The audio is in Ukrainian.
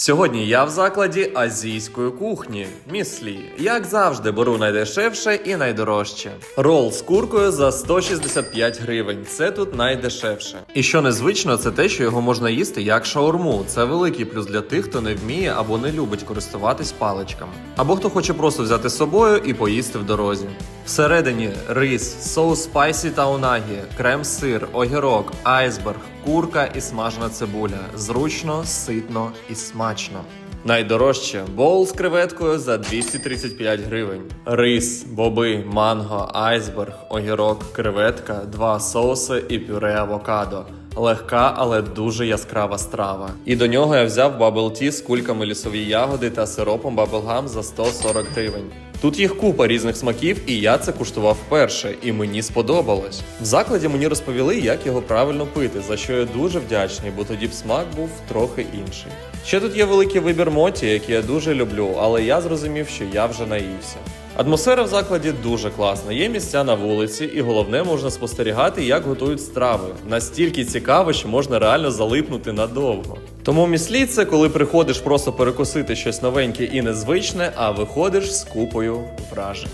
Сьогодні я в закладі азійської кухні. Міслі. Як завжди, беру найдешевше і найдорожче. Рол з куркою за 165 гривень. Це тут найдешевше. І що незвично, це те, що його можна їсти як шаурму. Це великий плюс для тих, хто не вміє або не любить користуватись паличками. Або хто хоче просто взяти з собою і поїсти в дорозі. Всередині рис, соус спайсі та унагі, крем-сир, огірок, айсберг, курка і смажена цибуля. Зручно, ситно і смачно. Найдорожче боул з креветкою за 235 гривень. Рис, боби, манго, айсберг, огірок, креветка, два соуси і пюре авокадо. Легка, але дуже яскрава страва. І до нього я взяв бабл ті з кульками лісові ягоди та сиропом баблгам за 140 гривень. Тут їх купа різних смаків, і я це куштував вперше, і мені сподобалось. В закладі мені розповіли, як його правильно пити, за що я дуже вдячний, бо тоді б смак був трохи інший. Ще тут є великий вибір моті, який я дуже люблю, але я зрозумів, що я вже наївся. Атмосфера в закладі дуже класна. Є місця на вулиці, і головне можна спостерігати, як готують страви. Настільки цікаво, що можна реально залипнути надовго. Тому міслі це коли приходиш просто перекусити щось новеньке і незвичне, а виходиш з купою вражень.